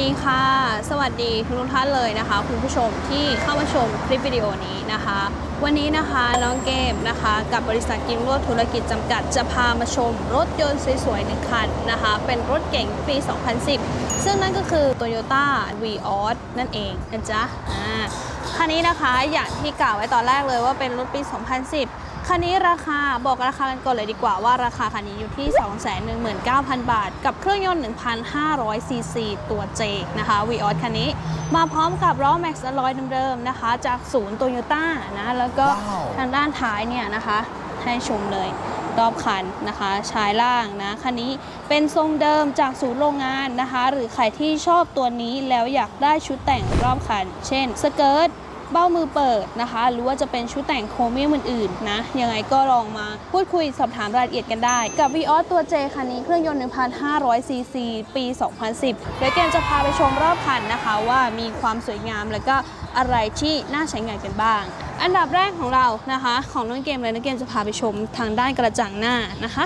ดีค่ะ สวัสดีทุกท่านเลยนะคะ คุณผู้ชมที่เข้ามาชมคลิปวิดีโอนี้นะคะ วันนี้นะคะน้องเกมนะคะกับบริษัทกิมรวดธุรกิจจำกัดจะพามาชมรถยนต์สวยๆหนึ่งคันนะคะ เป็นรถเก๋งปี 2010 ซึ่งนั่นก็คือ Toyota v ีออสนั่นเองนะจ๊ะอ่าคันนี้นะคะอย่างที่กล่าวไว้ตอนแรกเลยว่าเป็นรถปี 2010 คันนี้ราคาบอกราคากันก่อนเลยดีกว่าว่าราคาคันนี้อยู่ที่ 219,000 บาท กับเครื่องยนต์ 1,500 ซีซีตัว J นะคะวีออสคันนี้ มาพร้อมกับล้อแม็กซ์อลอยเดิมๆนะคะ จากศูนย์โตโยต้านะแล้วก็ว้าวทางด้านท้ายเนี่ยนะคะให้ชมเลยรอบคันนะคะชายล่างนะคันนี้เป็นทรงเดิมจากศูนย์โรงงานนะคะ หรือใครที่ชอบตัวนี้แล้วอยากได้ชุดแต่งรอบคัน เช่นสเกิร์ต เบ้ามือเปิดนะคะ หรือว่าจะเป็นชุดแต่งโครเมียมอื่นๆนะ ยังไงก็ลองมาพูดคุยสอบถามรายละเอียดกันได้ กับ v ีออสตัว J คันนี้เครื่องยนต์ 1,500 ซีซี ปี 2010 เดี๋ยวเกมจะพาไปชมรอบคันนะคะ ว่ามีความสวยงามแล้วก็อะไรที่น่าใช้งานกันบ้าง อันดับแรกของเรานะคะ ของน้องเกมเลยน้องเกมจะพาไปชมทางด้านกระจังหน้านะคะ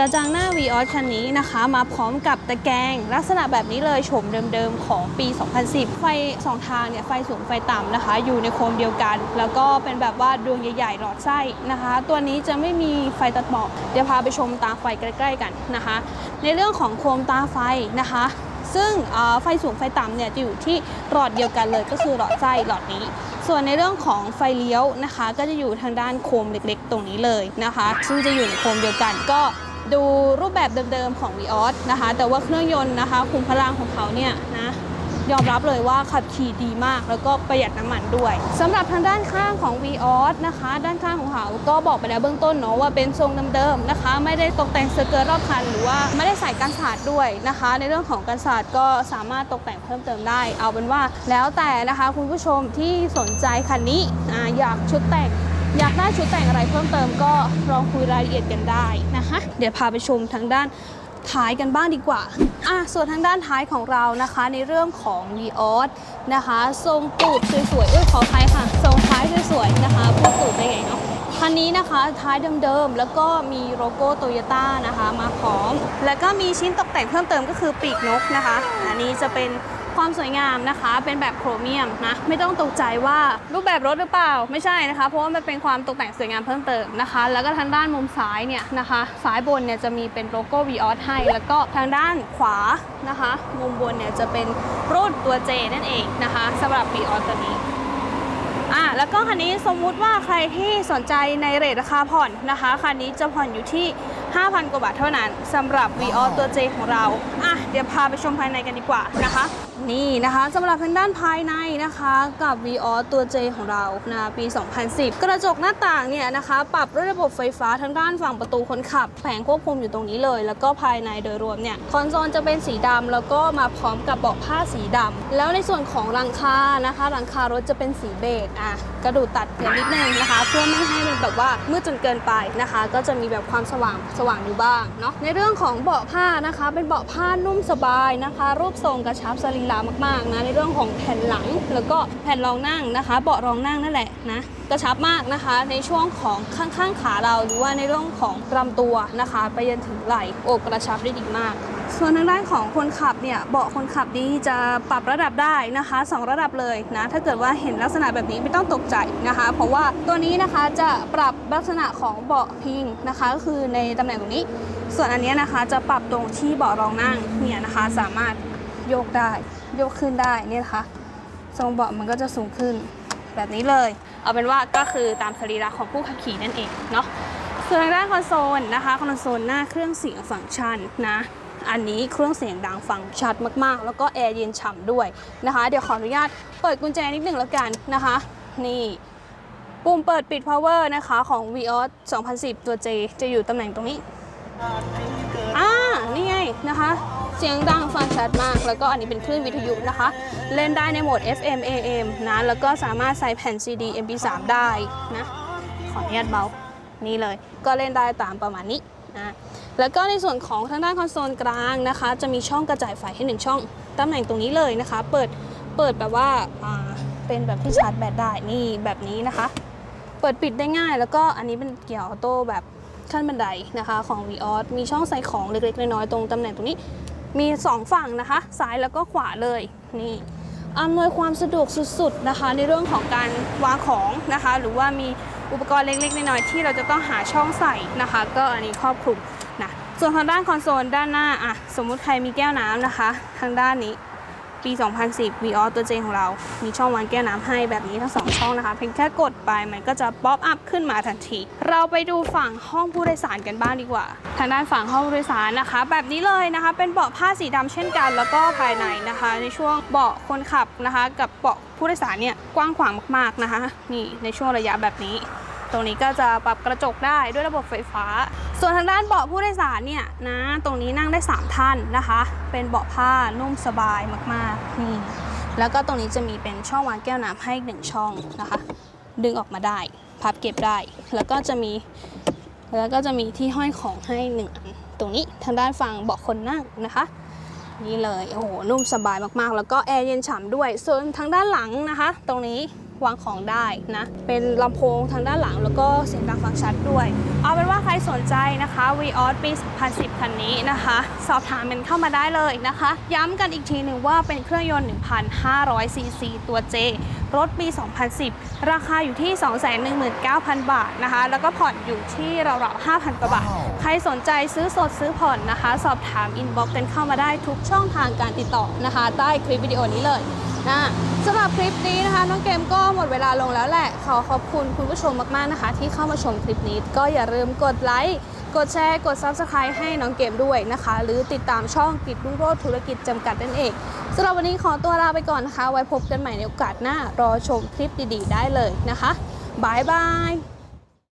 กระจังหน้า v ีออสคันนี้นะคะ มาพร้อมกับตะแกรงลักษณะแบบนี้เลยโฉมเดิมๆของปี 2010 ไฟสองทางเนี่ยไฟสูงไฟต่ำนะคะ อยู่ในโคมเดียวกัน แล้วก็เป็นแบบว่าดวงใหญ่ๆ หลอดไส้นะคะ ตัวนี้จะไม่มีไฟตัดหมอกเดี๋ยวพาไปชมตาไฟใกล้ ๆ กันนะคะ ในเรื่องของโคมตาไฟนะคะซึ่งไฟสูงไฟต่ำเนี่ยจะอยู่ที่หลอดเดียวกันเลยก็คือหลอดไส้หลอดนี้ ส่วนในเรื่องของไฟเลี้ยวนะคะ ก็จะอยู่ทางด้านโคมเล็กๆ ตรงนี้เลยนะคะ ซึ่งจะอยู่ในโคมเดียวกันก็ ดูรูปแบบเดิมๆของ v ีออสนะคะ แต่ว่าเครื่องยนต์นะคะคุมพลังของเขาเนี่ยนะยอมรับเลยว่าขับขี่ดีมาก แล้วก็ประหยัดน้ำมันด้วยสำหรับทางด้านข้างของ v ีออสนะคะ ด้านข้างของเขาก็บอกไปแล้วเบื้องต้นเนาะว่าเป็นทรงเดิมๆนะคะ ไม่ได้ตกแต่งสเกิร์ตรอบคัน หรือว่าไม่ได้ใส่กันสาดด้วยนะคะ ในเรื่องของกันสาดก็สามารถตกแต่งเพิ่มเติมได้ เอาเป็นว่าแล้วแต่นะคะคุณผู้ชมที่สนใจคันนี้ออยากชุดแต่ง อยากได้ชุดแต่งอะไรเพิ่มเติมก็ลองคุยรายละเอียดกันได้นะคะเดี๋ยวพาไปชมทางด้านท้ายกันบ้างดีกว่า อะ ส่วนทางด้านท้ายของเรานะคะ ในเรื่องของ v ีออสนะคะ ทรงตูดสวยๆเอ้ยขอท้ายค่ะ ทรงท้ายสวยๆนะคะพูดตูดได้ไงเนาะคันนี้นะคะท้ายเดิมๆ แล้วก็มีโลโก้โตโยต้านะคะ มาพร้อม แล้วก็มีชิ้นตกแต่งเพิ่มเติมก็คือปีกนกนะคะ อันนี้จะเป็น ความสวยงามนะคะ เป็นแบบโครเมียมนะไม่ต้องตกใจว่ารูปแบบรถหรือเปล่าไม่ใช่นะคะ เพราะว่ามันเป็นความตกแต่งสวยงามเพิ่มเติมนะคะ แล้วก็ทางด้านมุมซ้ายเนี่ยนะคะซ้ายบนเนี่ยจะมีเป็นโลโก้ v ีออสให้ แล้วก็ทางด้านขวานะคะ มุมบนเนี่ยจะเป็นรูปตัว J นั่นเองนะคะสำหรับ v ีออสตัวนี้อะแล้วก็คันนี้สมมุติว่าใครที่สนใจในเรทราคาผ่อนนะคะคันนี้จะผ่อนอยู่ที่ 5,000 กว่าบาทเท่านั้นสำหรับ v ีออตัว J ของเราอะเดี๋ยวพาไปชมภายในกันดีกว่านะคะ นี่นะคะสำหรับทางด้านภายในนะคะกับ v ีออตัว J ของเรานะปี 2010 กระจกหน้าต่างเนี่ยนะคะ ปรับด้วยระบบไฟฟ้าทางด้านฝั่งประตูคนขับ แผงควบคุมอยู่ตรงนี้เลย แล้วก็ภายในโดยรวมเนี่ยคอนโซลจะเป็นสีดำแล้วก็มาพร้อมกับเบาะผ้าสีดำแล้วในส่วนของหลังคานะคะหลังคารถจะเป็นสีเบจอะกระดูดตัดเกินนิดนึงนะคะ เพื่อไม่ให้มันแบบว่ามืดจนเกินไปนะคะ ก็จะมีแบบความสว่างสว่างอยู่บ้างเนาะในเรื่องของเบาะผ้านะคะ เป็นเบาะผ้านุ่มสบายนะคะ รูปทรงกระชับสรีระมากๆนะในเรื่องของแผ่นหลังแล้วก็แผ่นรองนั่งนะคะ เบาะรองนั่งนั่นแหละนะกระชับมากนะคะ ในช่วงของข้างๆขาเราหรือว่าในเรื่องของลำตัวนะคะ ไปจนถึงไหล่อบกระชับได้ดีมากส่วนทางด้านของคนขับเนี่ยเบาะคนขับนี้จะปรับระดับได้นะคะสองระดับเลยนะถ้าเกิดว่าเห็นลักษณะแบบนี้ไม่ต้องตกใจนะคะ เพราะว่าตัวนี้นะคะจะปรับลักษณะของเบาะพิงนะคะก็คือในตำแหน่งตรงนี้ ส่วนอันนี้นะคะจะปรับตรงที่เบาะรองนั่งเนี่ยนะคะสามารถ โยกได้ โยกขึ้นได้เนี่ยนะคะ ทรงเบาะมันก็จะสูงขึ้นแบบนี้เลย เอาเป็นว่าก็คือตามสรีระของผู้ขับขี่นั่นเองเนาะส่วนทางด้านคอนโซลนะคะคอนโซลหน้าเครื่องเสียงฟังก์ชันนะอันนี้เครื่องเสียงดังฟังชัดมากๆ แล้วก็แอร์เย็นฉ่ำด้วยนะคะ เดี๋ยวขออนุญาตเปิดกุญแจนิดหนึ่งแล้วกันนะคะ นี่ ปุ่มเปิดปิด power นะคะของ Vios 2010 ตัว J จะอยู่ตำแหน่งตรงนี้อ่านี่ไงนะคะ เสียงดังฟังชัดมาก แล้วก็อันนี้เป็นคลื่นวิทยุนะคะ เล่นได้ในโหมด FM AM นะ แล้วก็สามารถใส่แผ่น CD MP3 ได้นะ ขออนุญาตเบา นี่เลย ก็เล่นได้ตามประมาณนี้นะแล้วก็ในส่วนของทางด้านคอนโซลกลางนะคะ จะมีช่องกระจายไฟให้หนึ่งช่องตำแหน่งตรงนี้เลยนะคะ เปิดเปิดแบบว่าเป็นแบบที่ชาร์จแบตได้นี่แบบนี้นะคะ เปิดปิดได้ง่าย แล้วก็อันนี้เป็นเกียร์ออโต้แบบขั้นบันไดนะคะ ของ v ีออสมีช่องใส่ของเล็กๆ น้อยๆ ตรงตำแหน่งตรงนี้ มี 2 ฝั่งนะคะซ้ายแล้วก็ขวาเลยนี่อำนวยความสะดวกสุดๆนะคะ ในเรื่องของการวางของนะคะ หรือว่ามีอุปกรณ์เล็กๆน้อยๆที่เราจะต้องหาช่องใส่นะคะ ก็อันนี้ครอบคลุมนะส่วนทางด้านคอนโซลด้านหน้าอะสมมุติใครมีแก้วน้ำนะคะ ทางด้านนี้ ปี 2010 v ีออตัวเจของเรา มีช่องวางแก้น้ำให้แบบนี้ทั้งสองช่องนะคะ เพียงแค่กดไปมันก็จะป๊อปอัพขึ้นมาทันที เราไปดูฝั่งห้องผู้โดยสารกันบ้างดีกว่า ทางด้านฝั่งห้องผู้โดยสารนะคะ แบบนี้เลยนะคะ เป็นเบาะผ้าสีดำเช่นกัน แล้วก็ภายในนะคะ ในช่วงเบาะคนขับนะคะ กับเบาะผู้โดยสารเนี่ยกว้างขวางมากๆนะคะ นี่ในช่วงระยะแบบนี้ ตรงนี้ก็จะปรับกระจกได้ด้วยระบบไฟฟ้า ส่วนทางด้านเบาะผู้โดยสารเนี่ยนะตรงนี้นั่งได้ 3 ท่านนะคะ เป็นเบาะผ้านุ่มสบายมากๆนี่แล้วก็ตรงนี้จะมีเป็นช่องวางแก้วน้ำให้หนึ่งช่องนะคะ ดึงออกมาได้พับเก็บได้ แล้วก็จะมีแล้วก็จะมีที่ห้อยของให้หนึ่งอันตรงนี้ทางด้านฝั่งเบาะคนนั่งนะคะ นี่เลยโอ้โหนุ่มสบายมากๆ แล้วก็แอร์เย็นฉ่ำด้วย ส่วนทางด้านหลังนะคะ ตรงนี้ วางของได้นะ เป็นลำโพงทางด้านหลังแล้วก็เสียงดังฟังชัดด้วย เอาเป็นว่าใครสนใจนะคะ v ีออสปี 2010 คันนี้นะคะ สอบถามกันเข้ามาได้เลยนะคะ ย้ำกันอีกทีหนึ่งว่าเป็นเครื่องยนต์ 1,500 ซีซีตัว J รถปี 2010 ราคาอยู่ที่ 219,000 บาทนะคะ แล้วก็ผ่อนอยู่ที่ราวๆ5,000 กว่าบาท ใครสนใจซื้อสดซื้อผ่อนนะคะ สอบถามอินบ็อกกันเข้ามาได้ทุกช่องทางการติดต่อนะคะ ใต้คลิปวิดีโอนี้เลย นะสำหรับคลิปนี้นะคะ น้องเกมก็หมดเวลาลงแล้วแหละ ขอขอบคุณคุณผู้ชมมากๆนะคะ ที่เข้ามาชมคลิปนี้ก็อย่าลืมกดไลค์กดแชร์ กด Subscribe ให้น้องเกมด้วยนะคะ หรือติดตามช่องกิจรุ่งโรจน์ธุรกิจจำกัดนั่นเองสำหรับวันนี้ขอตัวลาไปก่อนนะคะ ไว้พบกันใหม่ในโอกาสหน้ารอชมคลิปดีๆ ได้เลยนะคะบายบาย